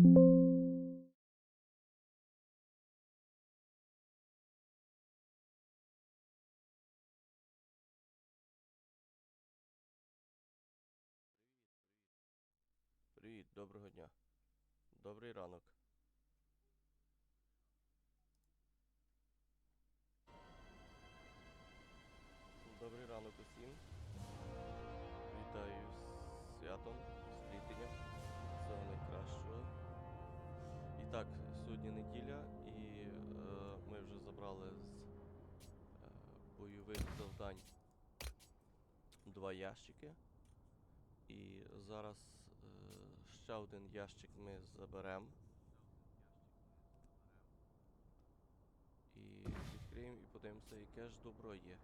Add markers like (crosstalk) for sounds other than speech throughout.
Привіт, доброго дня. Добрий ранок. Добрий ранок усім. Вітаю з святом, бойових два ящики. І зараз е, ще один ящик ми заберемо. І відкриємо і подивимося, яке ж добро є.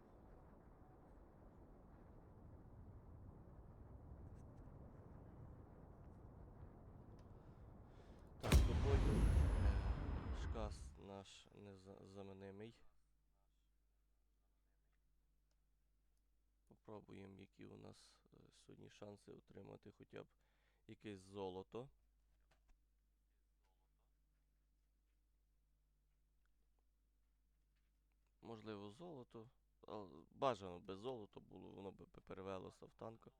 Так, доброю. Шкас наш незаменимий. Попробуємо, які у нас е, сьогодні шанси отримати хоча б якесь золото. Можливо, золото. Бажано без золота було, воно би пе- перевелося в танка.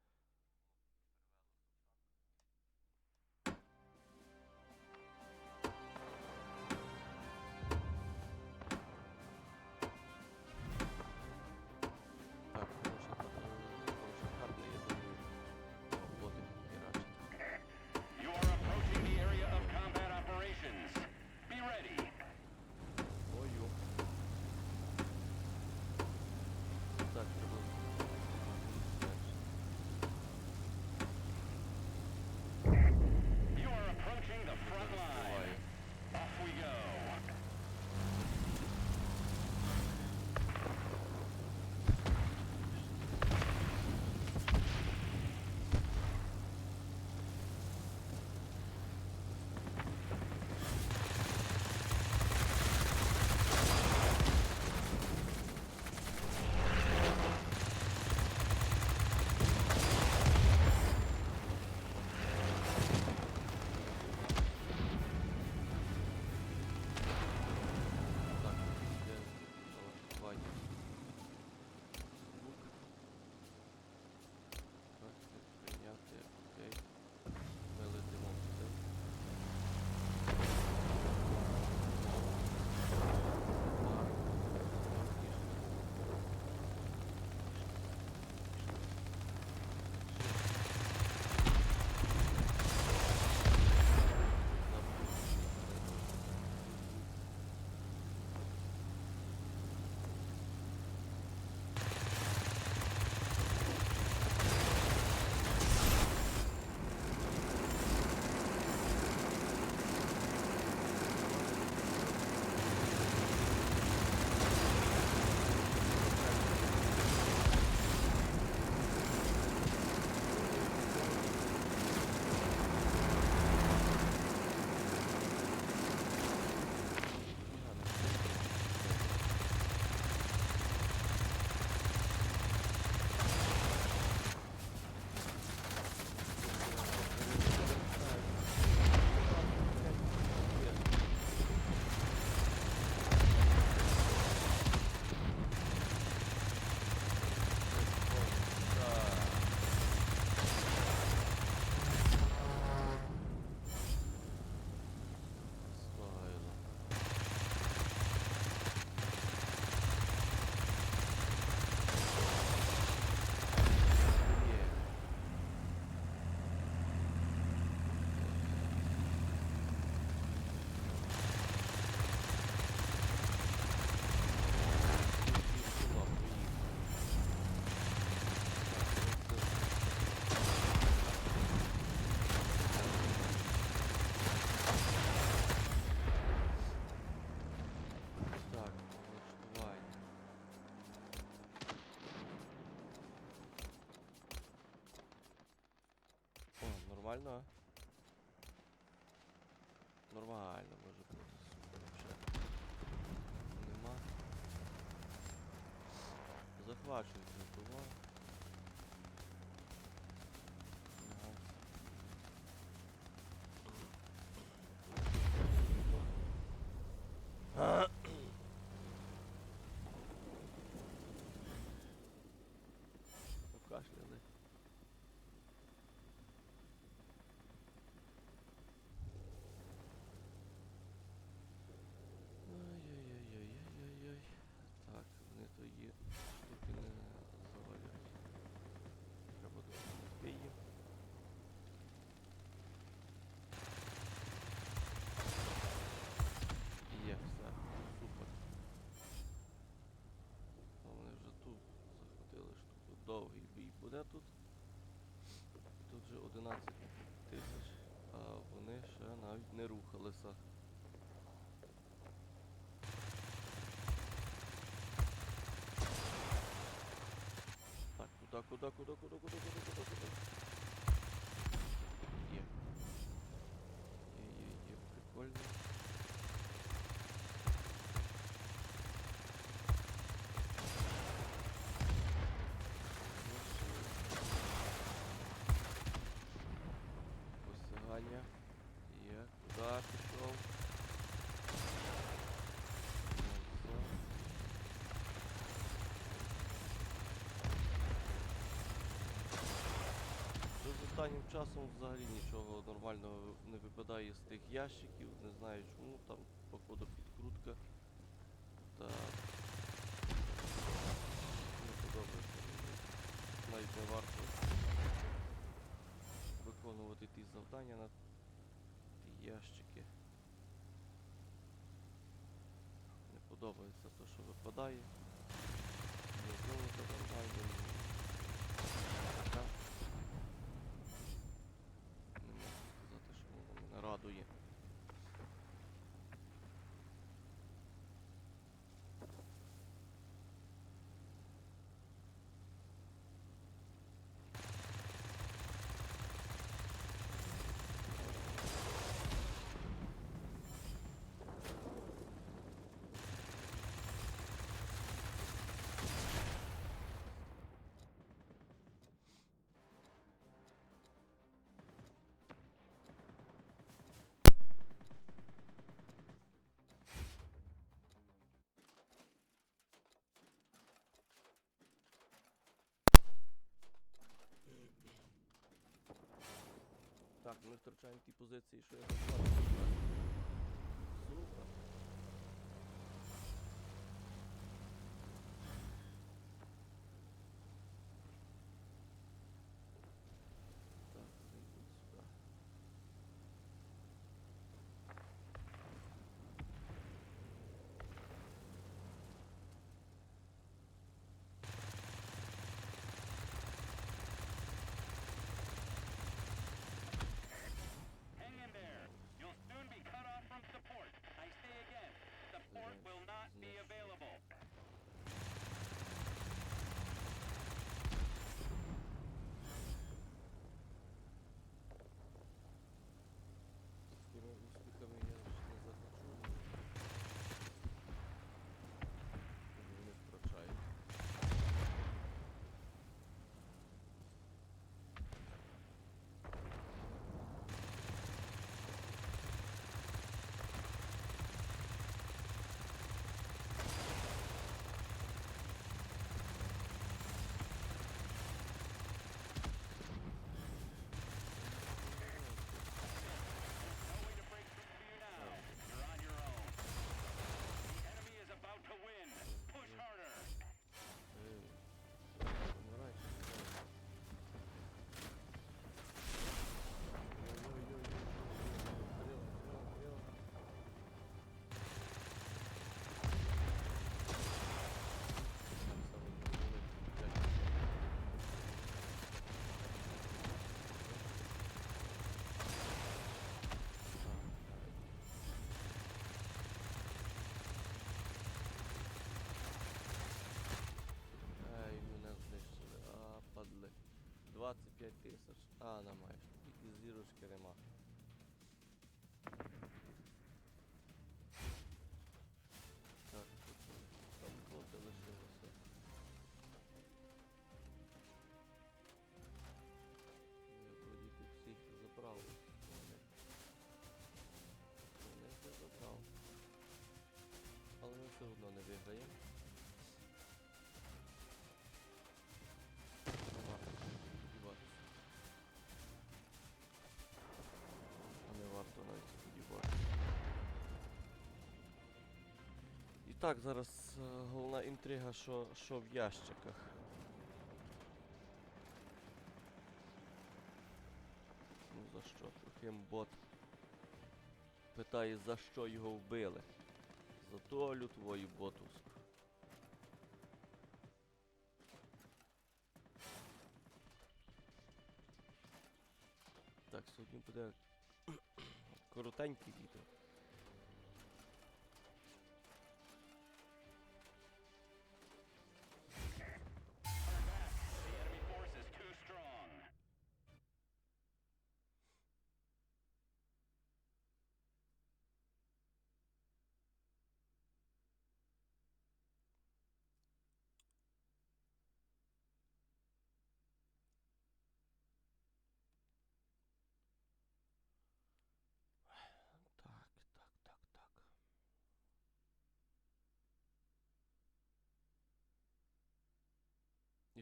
Нормально. Нормально може бути. Нема. Захвачується того. йде тут. Тут вже 11 тисяч, а вони ще навіть не рухалися. Так, куди, куди, куди, куди, куди, куди, куди, куди? Посягання. Є. Куда пішов? З останнім часом взагалі нічого нормального не випадає з тих ящиків, не знаю чому, там походу підкрутка. Та не подобається мені. Навіть не варто виконувати ті завдання на ті ящики. Не подобається те, що випадає. Ні золото нормально, ні така. Не можу сказати, що воно мене радує. Так, ми втрачаємо ті позиції, що я. Супер. 25 тисяч. А, немає. Тільки зірочки нема. Так, зараз е, головна інтрига, що, що в ящиках. Ну за що? Трохим бот питає, за що його вбили. За долю твою ботовську. Сьогодні буде (coughs) коротеньке відео.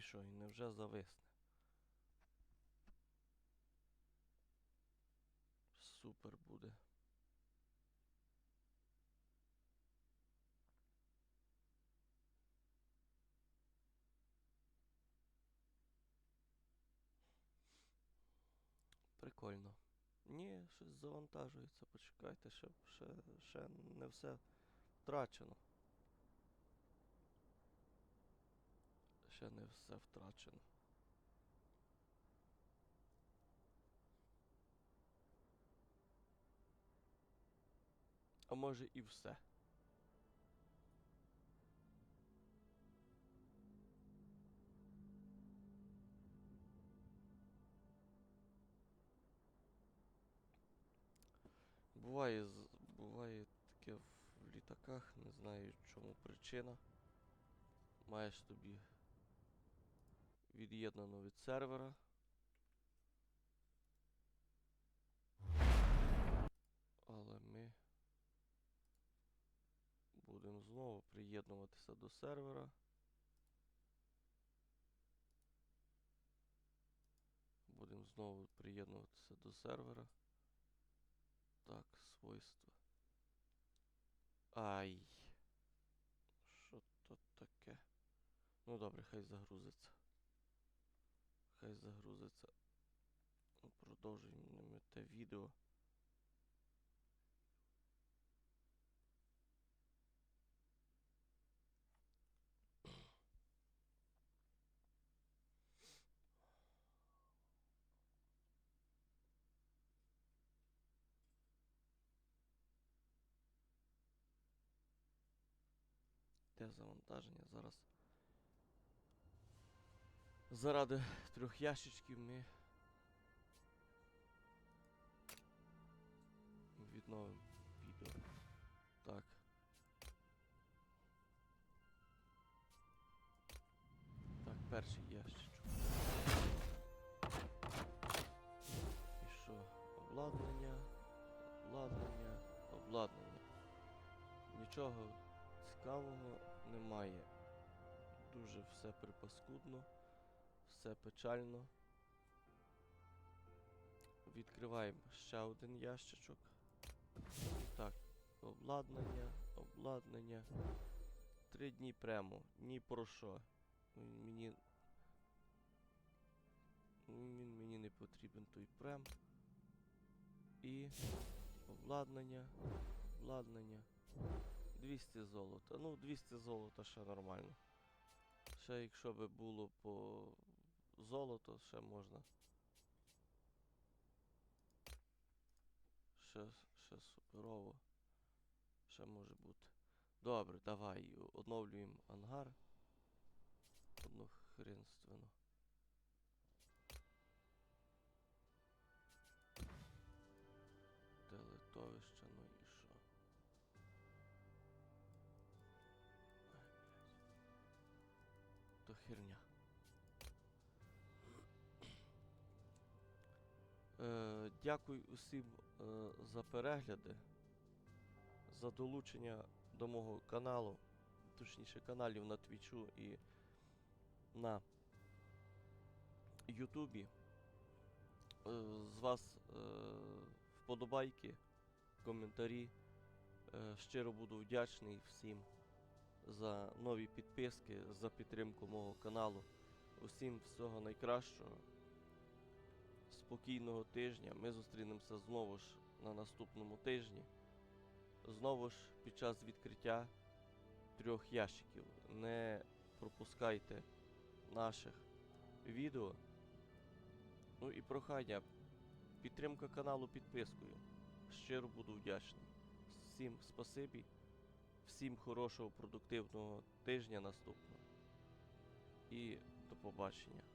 Що, і невже зависне? Супер буде. Прикольно. Ні, щось завантажується, почекайте, ще, ще, ще не все втрачено. Ще не все втрачено. А може і все. Буває, буває таке в літаках, не знаю чому причина. Маєш тобі від'єднано від сервера. Але ми будемо знову приєднуватися до сервера. Будемо знову приєднуватися до сервера. Так, свойства. Ай. Що то таке? Ну добре, хай загрузиться. Хай загрузиться. Ну, Продовжуємо те відео. Те завантаження зараз. Заради трьох ящичків ми відновимо відео. Так. Так, перший ящичок. І що? Обладнання, обладнання, обладнання. Нічого цікавого немає. Дуже все припаскудно, все печально. Відкриваємо ще один ящичок. Так, обладнання, обладнання. Три дні прямо, ні про що. М- Мені. Він мені не потрібен той прем. І обладнання, обладнання. 200 золота. Ну, 200 золота ще нормально. Ще якщо би було по золото, ще можна. Ще, ще суперово. Ще може бути. Добре, давай оновлюємо ангар. Однохренственно. Телетовище, ну і що? То херня. Е, дякую усім е, за перегляди, за долучення до мого каналу, точніше каналів на Твічу і на Ютубі. Е, з вас вподобайки, коментарі. Щиро буду вдячний всім за нові підписки, за підтримку мого каналу. Усім всього найкращого. Спокійного тижня. Ми зустрінемося знову ж на наступному тижні. Знову ж під час відкриття трьох ящиків. Не пропускайте наших відео. Ну і прохання. Підтримка каналу підпискою. Щиро буду вдячний. Всім спасибі, всім хорошого продуктивного тижня наступного. І до побачення.